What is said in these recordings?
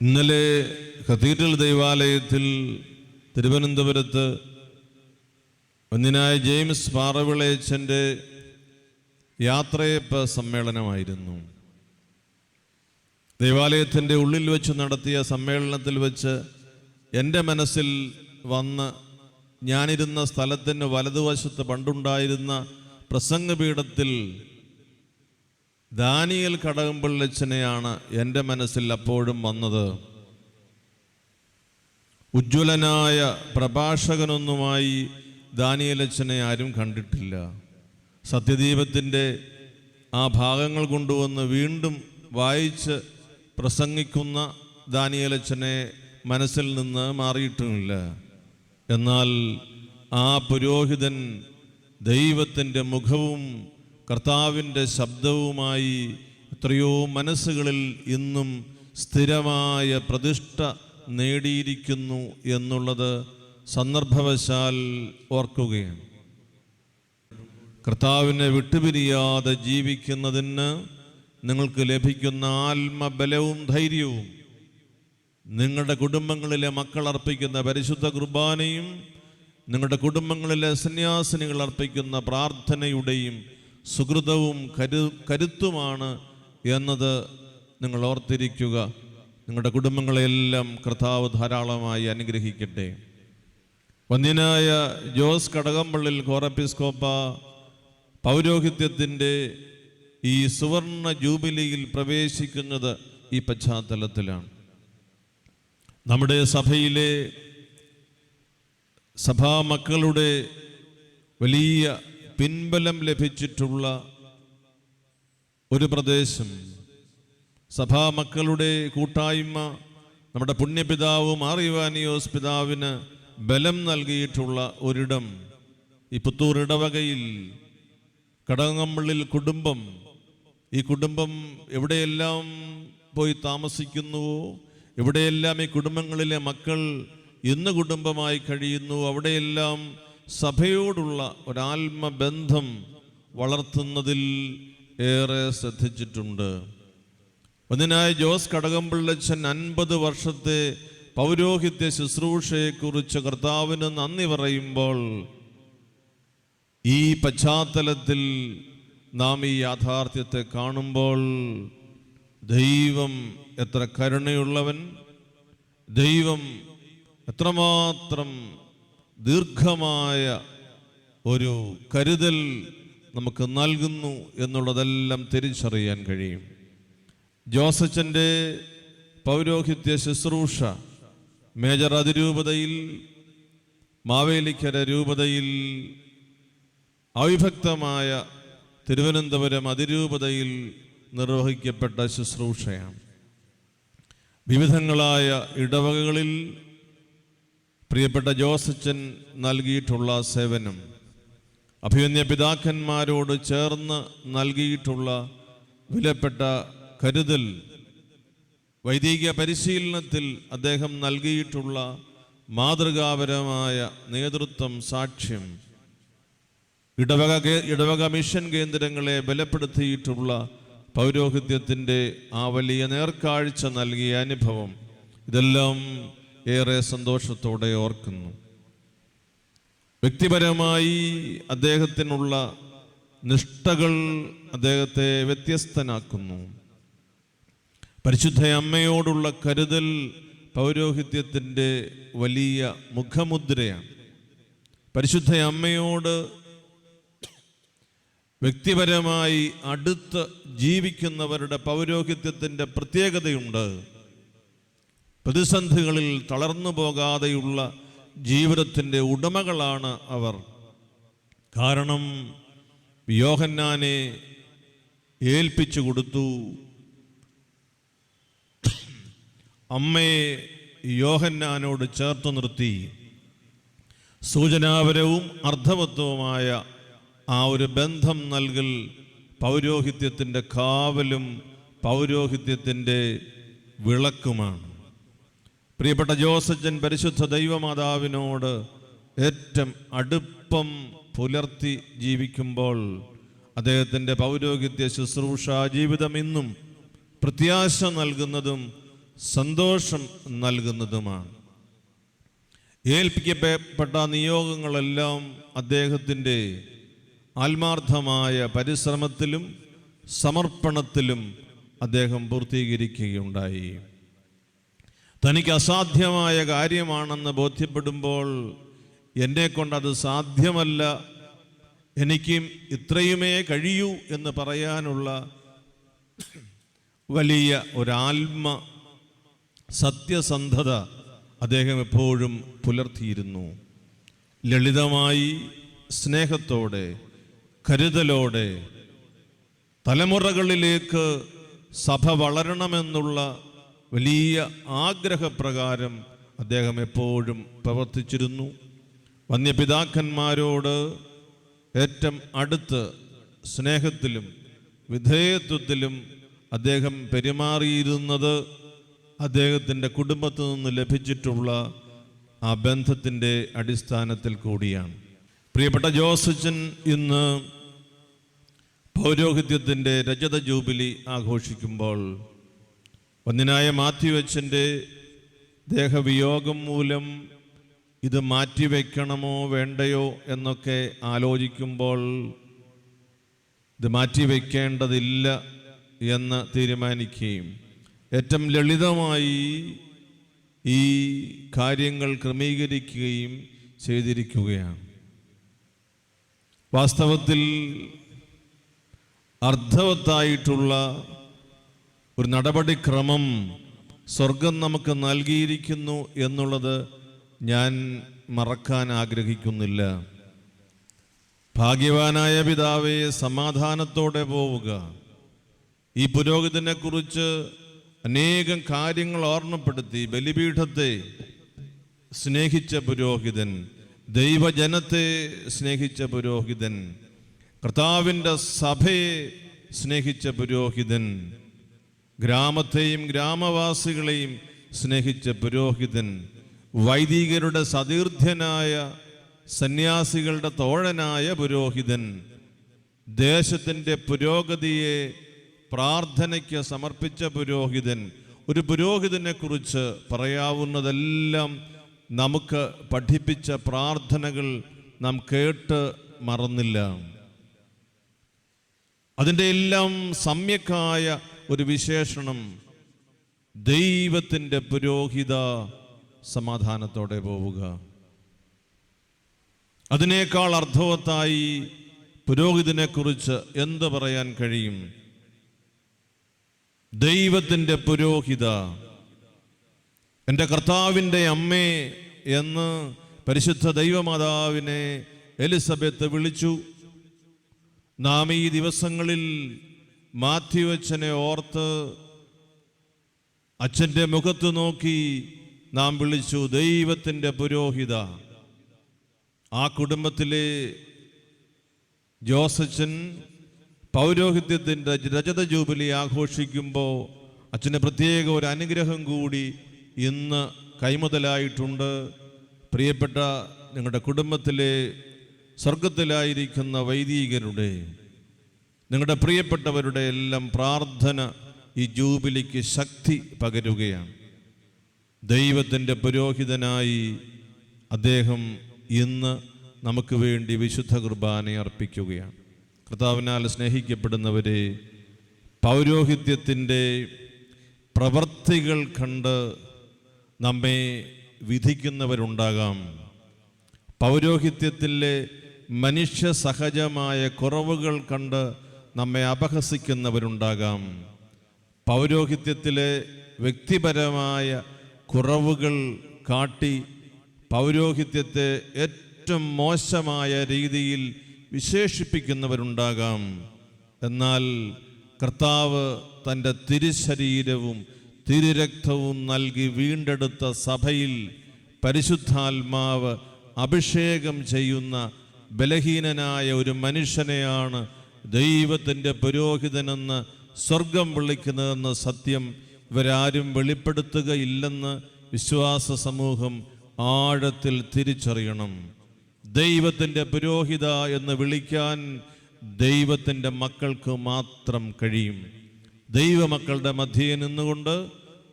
ഇന്നലെ കത്തീഡ്രൽ ദൈവാലയത്തിൽ തിരുവനന്തപുരത്ത് ഒന്നിനായ ജെയിംസ് പാറവിളയച്ചന്റെ യാത്രയപ്പ് സമ്മേളനമായിരുന്നു. ദൈവാലയത്തിന്റെ ഉള്ളിൽ വെച്ച് നടത്തിയ സമ്മേളനത്തിൽ വെച്ച് എന്റെ മനസ്സിൽ വന്ന് ഞാനിരുന്ന സ്ഥലത്തിന് വലതുവശത്ത് പണ്ടുണ്ടായിരുന്ന പ്രസംഗപീഠത്തിൽ ദാനിയൽ കടകംപള്ളിച്ചനെയാണ് എന്റെ മനസ്സിൽ അപ്പോഴും വന്നത്. ഉജ്ജ്വലനായ പ്രഭാഷകനൊന്നുമായി ദാനിയലച്ചനെ ആരും കണ്ടിട്ടില്ല. സത്യദീപത്തിന്റെ ആ ഭാഗങ്ങൾ കൊണ്ടുവന്ന് വീണ്ടും വായിച്ച് പ്രസംഗിക്കുന്ന ദാനിയലച്ചനെ മനസ്സിൽ നിന്ന് മാറിയിട്ടുമില്ല. എന്നാൽ ആ പുരോഹിതൻ ദൈവത്തിന്റെ മുഖവും കർത്താവിന്റെ ശബ്ദവുമായി എത്രയോ മനസ്സുകളിൽ ഇന്നും സ്ഥിരമായ പ്രതിഷ്ഠ നേടിയിരിക്കുന്നു എന്നുള്ളത് സന്ദർഭവശാൽ ഓർക്കുകയാണ്. കർത്താവിനെ വിട്ടുപിരിയാതെ ജീവിക്കുന്നതിന് നിങ്ങൾക്ക് ലഭിക്കുന്ന ആത്മബലവും ധൈര്യവും നിങ്ങളുടെ കുടുംബങ്ങളിലെ മക്കൾ അർപ്പിക്കുന്ന പരിശുദ്ധ കുർബാനയും നിങ്ങളുടെ കുടുംബങ്ങളിലെ സന്യാസിനികൾ അർപ്പിക്കുന്ന പ്രാർത്ഥനയുടെയും സുഹൃതവും കരു കരുത്തുമാണ് എന്നത് നിങ്ങൾ ഓർത്തിരിക്കുക. നിങ്ങളുടെ കുടുംബങ്ങളെല്ലാം കർത്താവ് ധാരാളമായി അനുഗ്രഹിക്കട്ടെ. വന്യനായ ജോസ് കടകംപള്ളിൽ കോറപ്പിസ്കോപ്പ പൗരോഹിത്യത്തിന്റെ ഈ സുവർണ ജൂബിലിയിൽ പ്രവേശിക്കുന്നത് ഈ പശ്ചാത്തലത്തിലാണ്. നമ്മുടെ സഭയിലെ സഭാമക്കളുടെ വലിയ പിൻബലം ലഭിച്ചിട്ടുള്ള ഒരു പ്രദേശം. സഭാമക്കളുടെ കൂട്ടായ്മ നമ്മുടെ പുണ്യപിതാവ് മാറിവാനിയോസ് പിതാവിന് ബലം നൽകിയിട്ടുള്ള ഒരിടം. ഈ പുത്തൂർ ഇടവകയിൽ കടകംപള്ളിൽ കുടുംബം. ഈ കുടുംബം എവിടെയെല്ലാം പോയി താമസിക്കുന്നുവോ എവിടെയെല്ലാം ഈ കുടുംബങ്ങളിലെ മക്കൾ ഇന്ന് കുടുംബമായി കഴിയുന്നു അവിടെയെല്ലാം സഭയോടുള്ള ഒരാത്മബന്ധം വളർത്തുന്നതിൽ ഏറെ ശ്രദ്ധിച്ചിട്ടുണ്ട്. ഒന്നിനായ ജോസ് കടകംപിള്ളച്ചൻ അൻപത് വർഷത്തെ പൗരോഹിത്യ ശുശ്രൂഷയെക്കുറിച്ച് കർത്താവിന് നന്ദി പറയുമ്പോൾ ഈ പശ്ചാത്തലത്തിൽ നാം ഈ യാഥാർത്ഥ്യത്തെ കാണുമ്പോൾ ദൈവം എത്ര കരുണയുള്ളവൻ ദൈവം എത്രമാത്രം ദീർഘമായ ഒരു കരുതൽ നമുക്ക് നൽകുന്നു എന്നുള്ളതെല്ലാം തിരിച്ചറിയാൻ കഴിയും. ജോസച്ചന്റെ പൗരോഹിത്യ ശുശ്രൂഷ മേജർ അതിരൂപതയിൽ മാവേലിക്കര രൂപതയിൽ അവിഭക്തമായ തിരുവനന്തപുരം അതിരൂപതയിൽ നിർവഹിക്കപ്പെട്ട ശുശ്രൂഷയാണ്. വിവിധങ്ങളായ ഇടവകകളിൽ പ്രിയപ്പെട്ട ജോസച്ചൻ നൽകിയിട്ടുള്ള സേവനം അഭിമന്യ പിതാക്കന്മാരോട് ചേർന്ന് നൽകിയിട്ടുള്ള വിലപ്പെട്ട കരുതൽ വൈദിക പരിശീലനത്തിൽ അദ്ദേഹം നൽകിയിട്ടുള്ള മാതൃകാപരമായ നേതൃത്വം സാക്ഷ്യം ഇടവക ഇടവക മിഷൻ കേന്ദ്രങ്ങളെ ബലപ്പെടുത്തിയിട്ടുള്ള പൗരോഹിത്യത്തിന്റെ ആ വലിയ നേർക്കാഴ്ച നൽകിയ അനുഭവം. ഇതെല്ലാം ഏറെ സന്തോഷത്തോടെ ഓർക്കുന്നു. വ്യക്തിപരമായി അദ്ദേഹത്തിനുള്ള നിഷ്ഠകൾ അദ്ദേഹത്തെ വ്യത്യസ്തനാക്കുന്നു. പരിശുദ്ധ അമ്മയോടുള്ള കരുതൽ പൗരോഹിത്യത്തിന്റെ വലിയ മുഖമുദ്രയാണ്. പരിശുദ്ധ അമ്മയോട് വ്യക്തിപരമായി അടുത്ത് ജീവിക്കുന്നവരുടെ പൗരോഹിത്യത്തിന്റെ പ്രത്യേകതയുണ്ട്. പ്രതിസന്ധികളിൽ തളർന്നു പോകാതെയുള്ള ജീവിതത്തിന്റെ ഉടമകളാണ് അവർ. കാരണം യോഹന്നാനെ ഏൽപ്പിച്ചു കൊടുത്തു. അമ്മയെ യോഹന്നാനോട് ചേർത്ത് നിർത്തി. സൂചനാപരവും അർത്ഥവത്വവുമായ ആ ഒരു ബന്ധം നൽകൽ പൗരോഹിത്യത്തിന്റെ കാവലും പൗരോഹിത്യത്തിന്റെ വിളക്കുമാണ്. പ്രിയപ്പെട്ട ജോസജൻ പരിശുദ്ധ ദൈവമാതാവിനോട് ഏറ്റവും അടുപ്പം പുലർത്തി ജീവിക്കുമ്പോൾ അദ്ദേഹത്തിന്റെ പൗരോഹിത്യ ശുശ്രൂഷ ജീവിതം ഇന്നും പ്രത്യാശ നൽകുന്നതും സന്തോഷം നൽകുന്നതുമാണ്. ഏൽപ്പിക്കപ്പെട്ട നിയോഗങ്ങളെല്ലാം അദ്ദേഹത്തിന്റെ ആത്മാർത്ഥമായ പരിശ്രമത്തിലും സമർപ്പണത്തിലും അദ്ദേഹം പൂർത്തീകരിക്കുകയുണ്ടായി. തനിക്ക് അസാധ്യമായ കാര്യമാണെന്ന് ബോധ്യപ്പെടുമ്പോൾ എന്നെ കൊണ്ടത് സാധ്യമല്ല. എനിക്കും ഇത്രയുമേ കഴിയൂ എന്ന് പറയാനുള്ള വലിയ ഒരാത്മ സത്യസന്ധത അദ്ദേഹം എപ്പോഴും പുലർത്തിയിരുന്നു. ലളിതമായി സ്നേഹത്തോടെ കരുതലോടെ തലമുറകളിലേക്ക് സഭ വളരണമെന്നുള്ള വലിയ ആഗ്രഹപ്രകാരം അദ്ദേഹം എപ്പോഴും പ്രവർത്തിച്ചിരുന്നു. വന്യപിതാക്കന്മാരോട് ഏറ്റവും അടുത്ത് സ്നേഹത്തിലും വിധേയത്വത്തിലും അദ്ദേഹം പെരുമാറിയിരുന്നത് അദ്ദേഹത്തിന്റെ കുടുംബത്തു നിന്ന് ലഭിച്ചിട്ടുള്ള ആ ബന്ധത്തിന്റെ അടിസ്ഥാനത്തിൽ കൂടിയാണ്. പ്രിയപ്പെട്ട ജോസച്ചൻ ഇന്ന് പൗരോഹിത്യത്തിന്റെ രജത ജൂബിലി ആഘോഷിക്കുമ്പോൾ ഒന്നിനായ മാത്യു അച്ഛന്റെ ദേഹവിയോഗം മൂലം ഇത് മാറ്റിവെക്കണമോ വേണ്ടയോ എന്നൊക്കെ ആലോചിക്കുമ്പോൾ ഇത് മാറ്റിവെക്കേണ്ടതില്ല എന്ന് തീരുമാനിക്കുകയും ഏറ്റവും ലളിതമായി ഈ കാര്യങ്ങൾ ക്രമീകരിക്കുകയും ചെയ്തിരിക്കുകയാണ്. വാസ്തവത്തിൽ അർത്ഥവത്തായിട്ടുള്ള ഒരു നടപടിക്രമം സ്വർഗം നമുക്ക് നൽകിയിരിക്കുന്നു എന്നുള്ളത് ഞാൻ മറക്കാൻ ആഗ്രഹിക്കുന്നില്ല. ഭാഗ്യവാനായ പിതാവെ സമാധാനത്തോടെ പോവുക. ഈ പുരോഹിതനെ കുറിച്ച് അനേകം കാര്യങ്ങൾ ഓർമ്മപ്പെടുത്തി ബലിപീഠത്തെ സ്നേഹിച്ച പുരോഹിതൻ ദൈവജനത്തെ സ്നേഹിച്ച പുരോഹിതൻ കർത്താവിന്റെ സഭയെ സ്നേഹിച്ച പുരോഹിതൻ ഗ്രാമത്തെയും ഗ്രാമവാസികളെയും സ്നേഹിച്ച പുരോഹിതൻ വൈദികരുടെ സതീർഥ്യനായ സന്യാസികളുടെ തോഴനായ പുരോഹിതൻ ദേശത്തിന്റെ പുരോഗതിയെ പ്രാർത്ഥനയ്ക്ക് സമർപ്പിച്ച പുരോഹിതൻ ഒരു പുരോഹിതനെ കുറിച്ച് പറയാവുന്നതെല്ലാം നമുക്ക് പഠിപ്പിച്ച പ്രാർത്ഥനകൾ നാം കേട്ട് മറന്നില്ല. അതിന്റെ എല്ലാം സമ്യക്കായ ഒരു വിശേഷണം. ദൈവത്തിന്റെ പുരോഹിത സമാധാനത്തോടെ പോവുക. അതിനേക്കാൾ അർത്ഥവത്തായി പുരോഹിതനെക്കുറിച്ച് എന്ത് പറയാൻ കഴിയും? ദൈവത്തിന്റെ പുരോഹിത എന്റെ കർത്താവിന്റെ അമ്മേ എന്ന് പരിശുദ്ധ ദൈവമാതാവിനെ എലിസബത്ത് വിളിച്ചു. നാം ഈ ദിവസങ്ങളിൽ മാത്യു അച്ഛനെ ഓർത്ത് അച്ഛന്റെ മുഖത്ത് നോക്കി നാം വിളിച്ചു ദൈവത്തിന്റെ പുരോഹിത ആ കുടുംബത്തിലെ ജോസച്ചൻ പൗരോഹിത്യത്തിന്റെ രജത ജൂബിലി ആഘോഷിക്കുമ്പോൾ അച്ഛന് പ്രത്യേക ഒരു അനുഗ്രഹം കൂടി ഇന്ന് കൈമുതലായിട്ടുണ്ട്. പ്രിയപ്പെട്ട നിങ്ങളുടെ കുടുംബത്തിലെ സ്വർഗത്തിലായിരിക്കുന്ന വൈദികരുടെ നിങ്ങളുടെ പ്രിയപ്പെട്ടവരുടെ എല്ലാം പ്രാർത്ഥന ഈ ജൂബിലിക്ക് ശക്തി പകരുകയാണ്. ദൈവത്തിന്റെ പുരോഹിതനായി അദ്ദേഹം ഇന്ന് നമുക്ക് വേണ്ടി വിശുദ്ധ കുർബാന അർപ്പിക്കുകയാണ്. കർത്താവിനാൽ സ്നേഹിക്കപ്പെടുന്നവരെ പൗരോഹിത്യത്തിന്റെ പ്രവർത്തികൾ കണ്ട് നമ്മെ വിധിക്കുന്നവരുണ്ടാകാം. പൗരോഹിത്യത്തിലെ മനുഷ്യ സഹജമായ കുറവുകൾ കണ്ട് നമ്മെ അപഹസിക്കുന്നവരുണ്ടാകാം. പൗരോഹിത്യത്തിലെ വ്യക്തിപരമായ കുറവുകൾ കാട്ടി പൗരോഹിത്യത്തെ ഏറ്റവും മോശമായ രീതിയിൽ വിശേഷിപ്പിക്കുന്നവരുണ്ടാകാം. എന്നാൽ കർത്താവ് തന്റെ തിരുശരീരവും തിരുരക്തവും നൽകി വീണ്ടെടുത്ത സഭയിൽ പരിശുദ്ധാത്മാവ് അഭിഷേകം ചെയ്യുന്ന ബലഹീനനായ ഒരു മനുഷ്യനെയാണ് ദൈവത്തിന്റെ പുരോഹിതനെന്ന് സ്വർഗം വിളിക്കുന്നതെന്ന് സത്യം ഇവരാരും വെളിപ്പെടുത്തുകയില്ലെന്ന് വിശ്വാസ സമൂഹം ആഴത്തിൽ തിരിച്ചറിയണം. ദൈവത്തിന്റെ പുരോഹിത എന്ന് വിളിക്കാൻ ദൈവത്തിന്റെ മക്കൾക്ക് മാത്രം കഴിയും. ദൈവമക്കളുടെ മധ്യേ നിന്നുകൊണ്ട്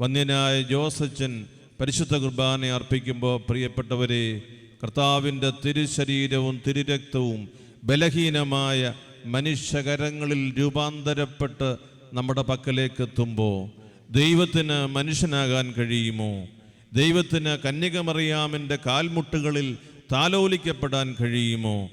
വന്യനായ ജോസച്ചൻ പരിശുദ്ധ കുർബാന അർപ്പിക്കുമ്പോൾ പ്രിയപ്പെട്ടവരെ കർത്താവിന്റെ തിരുശരീരവും തിരുരക്തവും ബലഹീനമായ മനുഷ്യകരങ്ങളിൽ രൂപാന്തരപ്പെട്ട് നമ്മുടെ പക്കലേക്ക് എത്തുമ്പോൾ ദൈവത്തിന് മനുഷ്യനാകാൻ കഴിയുമോ? ദൈവത്തിന് കന്യകമറിയാമിന്റെ കാൽമുട്ടുകളിൽ താലോലിക്കപ്പെടാൻ കഴിയുമോ?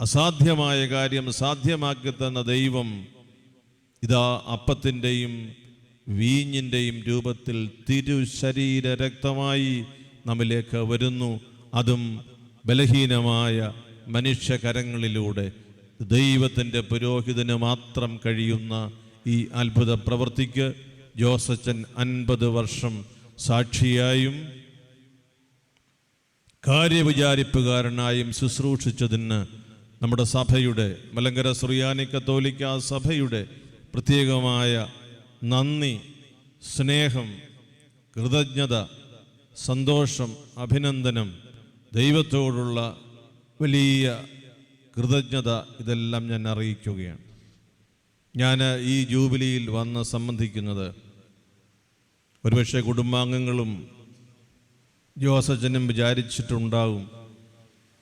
അസാധ്യമായ കാര്യം സാധ്യമാക്കി തന്ന ദൈവം ഇതാ അപ്പത്തിന്റെയും വീഞ്ഞിന്റെയും രൂപത്തിൽ തിരുശരീര രക്തമായി നമ്മിലേക്ക് വരുന്നു. അതും ബലഹീനമായ മനുഷ്യകരങ്ങളിലൂടെ. ദൈവത്തിന്റെ പുരോഹിതന് മാത്രം കഴിയുന്ന ഈ അത്ഭുത പ്രവൃത്തിക്ക് ജോസച്ചൻ അൻപത് വർഷം സാക്ഷിയായും കാര്യവിചാരിപ്പുകാരനായും ശുശ്രൂഷിച്ചതിന് നമ്മുടെ സഭയുടെ മലങ്കര സുറിയാനി കത്തോലിക്ക സഭയുടെ പ്രത്യേകമായ നന്ദി സ്നേഹം കൃതജ്ഞത സന്തോഷം അഭിനന്ദനം ദൈവത്തോടുള്ള വലിയ കൃതജ്ഞത ഇതെല്ലാം ഞാൻ അറിയിക്കുകയാണ്. ഞാൻ ഈ ജൂബിലിയിൽ വന്ന് സംബന്ധിക്കുന്നത് ഒരുപക്ഷെ കുടുംബാംഗങ്ങളും ജോസച്ചനും വിചാരിച്ചിട്ടുണ്ടാകും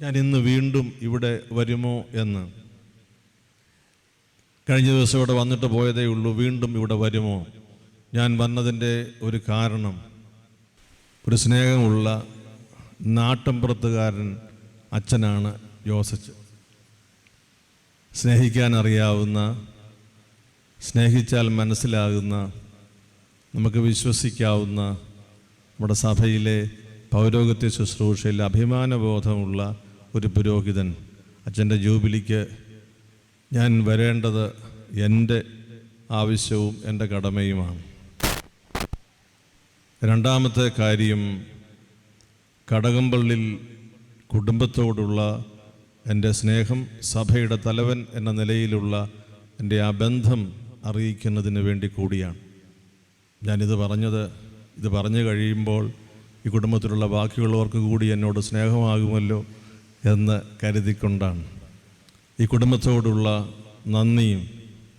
ഞാൻ ഇന്ന് വീണ്ടും ഇവിടെ വരുമോ എന്ന്. കഴിഞ്ഞ ദിവസം ഇവിടെ വന്നിട്ട് പോയതേ ഉള്ളൂ വീണ്ടും ഇവിടെ വരുമോ. ഞാൻ വന്നതിന്റെ ഒരു കാരണം ഒരു സ്നേഹമുള്ള നാട്ടിൻപുറത്തുകാരൻ അച്ഛനാണ് ജോസച്ച് സ്നേഹിക്കാൻ അറിയാവുന്ന സ്നേഹിച്ചാൽ മനസ്സിലാകുന്ന നമുക്ക് വിശ്വസിക്കാവുന്ന നമ്മുടെ സഭയിലെ പൗരോഗത്യ ശുശ്രൂഷയിൽ അഭിമാനബോധമുള്ള ഒരു പുരോഹിതൻ അച്ഛന്റെ ജൂബിലിക്ക് ഞാൻ വരേണ്ടത് എന്റെ ആവശ്യവും എന്റെ കടമയുമാണ്. രണ്ടാമത്തെ കാര്യം കടകംപള്ളിൽ കുടുംബത്തോടുള്ള എന്റെ സ്നേഹം സഭയുടെ തലവൻ എന്ന നിലയിലുള്ള എന്റെ ആ ബന്ധം അറിയിക്കുന്നതിന് വേണ്ടി കൂടിയാണ്. ഞാനിത് പറഞ്ഞത് ഇത് പറഞ്ഞു കഴിയുമ്പോൾ ഈ കുടുംബത്തിലുള്ള ബാക്കിയുള്ളവർക്ക് കൂടി എന്നോട് സ്നേഹമാകുമല്ലോ എന്ന് കരുതിക്കൊണ്ടാണ്. ഈ കുടുംബത്തോടുള്ള നന്ദിയും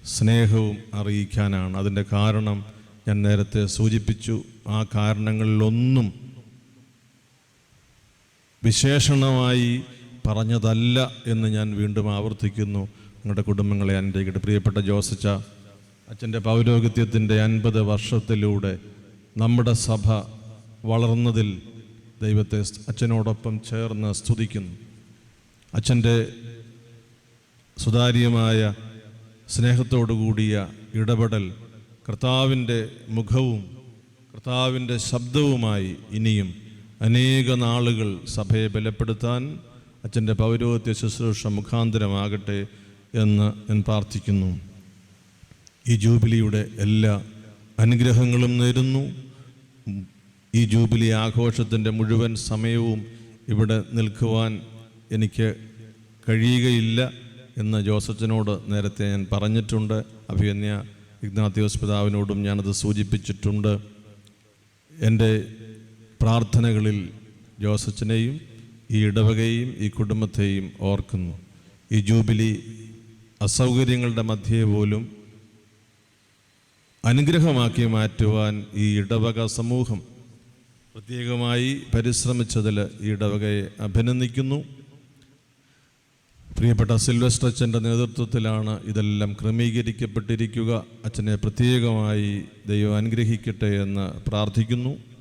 സ്നേഹവും അറിയിക്കാനാണ്. അതിന്റെ കാരണം ഞാൻ നേരത്തെ സൂചിപ്പിച്ചു. ആ കാരണങ്ങളിലൊന്നും വിശേഷണമായി പറഞ്ഞതല്ല എന്ന് ഞാൻ വീണ്ടും ആവർത്തിക്കുന്നു. നിങ്ങളുടെ കുടുംബങ്ങളെ അനുഗ്രഹിക്കട്ടെ. പ്രിയപ്പെട്ട ജോസച്ച അച്ഛന്റെ പൗരോഹിത്യത്തിന്റെ അൻപത് വർഷത്തിലൂടെ നമ്മുടെ സഭ വളർന്നതിൽ ദൈവത്തെ അച്ഛനോടൊപ്പം ചേർന്ന് സ്തുതിക്കുന്നു. അച്ഛന്റെ സുതാര്യമായ സ്നേഹത്തോടു കൂടിയ ഇടപെടൽ കർത്താവിന്റെ മുഖവും കർത്താവിന്റെ ശബ്ദവുമായി ഇനിയും അനേക നാളുകൾ സഭയെ ബലപ്പെടുത്താൻ അച്ഛന്റെ പൗരോഹിത്യ ശുശ്രൂഷ മുഖാന്തരമാകട്ടെ എന്ന് ഞാൻ പ്രാർത്ഥിക്കുന്നു. ഈ ജൂബിലിയുടെ എല്ലാ അനുഗ്രഹങ്ങളും നേരുന്നു. ഈ ജൂബിലി ആഘോഷത്തിന്റെ മുഴുവൻ സമയവും ഇവിടെ നിൽക്കുവാൻ എനിക്ക് കഴിയുകയില്ല എന്ന് ജോസച്ചനോട് നേരത്തെ ഞാൻ പറഞ്ഞിട്ടുണ്ട്. അഭിയന്യ ഇഗ്നാത്യോസ് പിതാവിനോടും ഞാനത് സൂചിപ്പിച്ചിട്ടുണ്ട്. എന്റെ പ്രാർത്ഥനകളിൽ ജോസച്ചനെയും ഈ ഇടവകയും ഈ കുടുംബത്തെയും ഓർക്കുന്നു. ഈ ജൂബിലി അസൗകര്യങ്ങളുടെ മധ്യേ പോലും അനുഗ്രഹമാക്കി മാറ്റുവാൻ ഈ ഇടവക സമൂഹം പ്രത്യേകമായി പരിശ്രമിച്ചതിൽ ഈ ഇടവകയെ അഭിനന്ദിക്കുന്നു. പ്രിയപ്പെട്ട സിൽവസ്റ്റർ അച്ഛന്റെ നേതൃത്വത്തിലാണ് ഇതെല്ലാം ക്രമീകരിക്കപ്പെട്ടിരിക്കുക. അച്ഛനെ പ്രത്യേകമായി ദൈവം അനുഗ്രഹിക്കട്ടെ എന്ന് പ്രാർത്ഥിക്കുന്നു.